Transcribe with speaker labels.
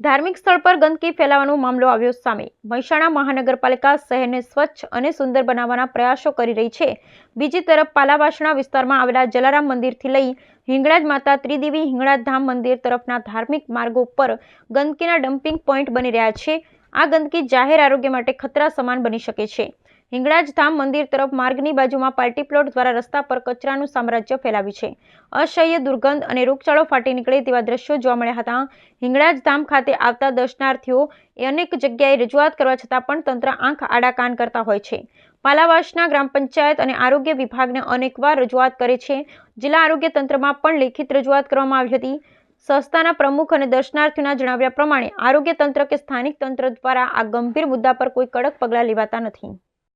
Speaker 1: ધાર્મિક સ્થળ પર ગંદકી ફેલાવાનો મામલો આવ્યો સામે. મહેસાણા મહાનગરપાલિકા શહેરને સ્વચ્છ અને સુંદર બનાવવાના પ્રયાસો કરી રહી છે. બીજી તરફ પાલાવાસણા વિસ્તારમાં આવેલા જલારામ મંદિરથી લઈ હિંગળાજ માતા ત્રિદેવી હિંગળાજ ધામ મંદિર તરફના ધાર્મિક માર્ગો પર ગંદકીના ડમ્પિંગ પોઈન્ટ બની રહ્યા છે. આ ગંદકી જાહેર આરોગ્ય માટે ખતરા સમાન બની શકે છે. હિંગળાજ ધામ મંદિર તરફ માર્ગની બાજુમાં પાર્ટી પ્લોટ દ્વારા રસ્તા પર કચરાનું સામ્રાજ્ય ફેલાવ્યું છે. અસહ્ય દુર્ગંધ અને રોગચાળો ફાટી નીકળે તેવા દ્રશ્યો જોવા મળ્યા હતા. હિંગળાજ ધામ ખાતે આવતા દર્શનાર્થીઓ અનેક જગ્યાએ રજૂઆત કરવા છતાં પણ તંત્ર આંખ આડા કાન કરતા હોય છે. પાલાવાસના ગ્રામ પંચાયત અને આરોગ્ય વિભાગને અનેકવાર રજૂઆત કરે છે. જિલ્લા આરોગ્ય તંત્રમાં પણ લેખિત રજૂઆત કરવામાં આવી હતી. સંસ્થાના પ્રમુખ અને દર્શનાર્થીઓના જણાવ્યા પ્રમાણે આરોગ્ય તંત્ર કે સ્થાનિક તંત્ર દ્વારા આ ગંભીર મુદ્દા પર કોઈ કડક પગલાં લેવાતા નથી.